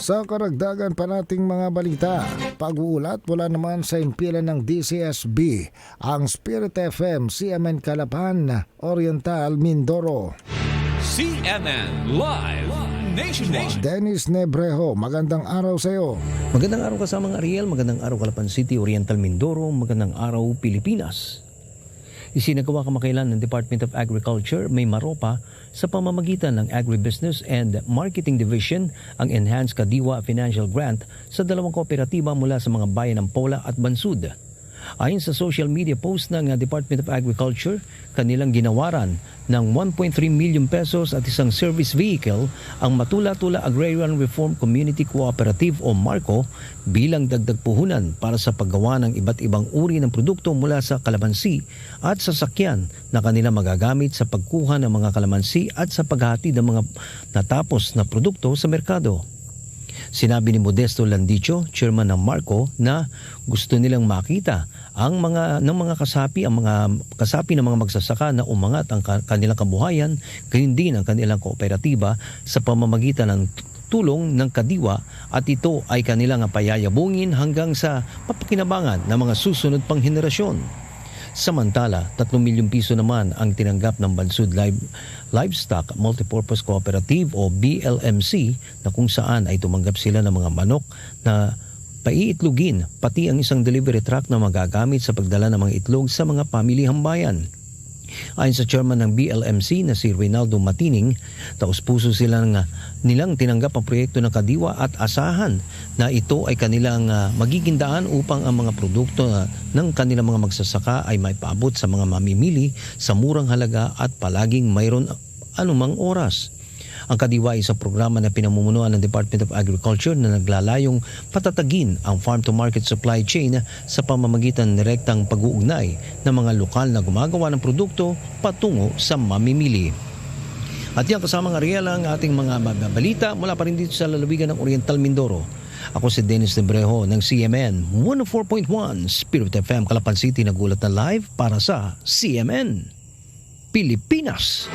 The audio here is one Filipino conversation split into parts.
Sa karagdagan pa nating mga balita, pag-uulat mula naman sa impilan ng DCSB, ang Spirit FM, CMN Calapan, Oriental, Mindoro. CNN Live Nationwide. Dennis Nebrejo, magandang araw sa iyo. Magandang araw kasamang Ariel, magandang araw Calapan City, Oriental Mindoro, magandang araw Pilipinas. Isinagawa kamakailan ng Department of Agriculture may maropa sa pamamagitan ng Agribusiness and Marketing Division ang Enhanced Kadiwa Financial Grant sa dalawang kooperatiba mula sa mga bayan ng Pola at Bansud. Ayon sa social media post ng uh, Department of Agriculture, kanilang ginawaran ng 1.3 million pesos at isang service vehicle ang Matula-Tula Agrarian Reform Community Cooperative o MARCO bilang dagdag puhunan para sa paggawa ng iba't ibang uri ng produkto mula sa kalamansi at sasakyan na kanila magagamit sa pagkuha ng mga kalamansi at sa paghatid ng mga natapos na produkto sa merkado. Sinabi ni Modesto Landicho, chairman ng Marco, na gusto nilang makita ang mga ng mga kasapi, ang mga kasapi ng mga magsasaka na umangat ang ka- kanilang kabuhayan, din ang kanilang kooperatiba sa pamamagitan ng tulong ng kadiwa at ito ay kanilang payayabungin hanggang sa papakinabangan ng mga susunod pang henerasyon. Samantala, 3 milyong piso naman ang tinanggap ng Bansud Live, Livestock Multipurpose Cooperative o BLMC na kung saan ay tumanggap sila ng mga manok na paiitlugin pati ang isang delivery truck na magagamit sa pagdala ng mga itlog sa mga pamilihang bayan. Ayon sa chairman ng BLMC na si Reynaldo Matining, taus-puso sila nga nilang tinanggap ang proyekto ng Kadiwa at asahan na ito ay kanilang ah, magiging daan upang ang mga produkto na, ng kanilang mga magsasaka ay may paabot sa mga mamimili sa murang halaga at palaging mayroon anumang oras. Ang Kadiwa isang programa na pinamumunuan ng Department of Agriculture na naglalayong patatagin ang farm-to-market supply chain sa pamamagitan ng direktang pag-uugnay ng mga lokal na gumagawa ng produkto patungo sa mamimili. At yan kasamang Ariel ang ating mga balita mula pa rin dito sa lalawigan ng Oriental Mindoro. Ako si Dennis Nebrejo ng CMN 104.1 Spirit FM Calapan City nagulat na live para sa CMN Pilipinas.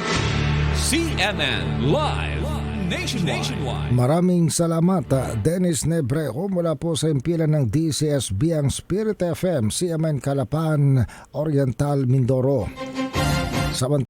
CNN Live Nationwide. Maraming salamat, ah, Dennis Nebrejo mula po sa impilan ng DCSB, ang Spirit FM, CMN Calapan, Oriental, Mindoro. Samantala,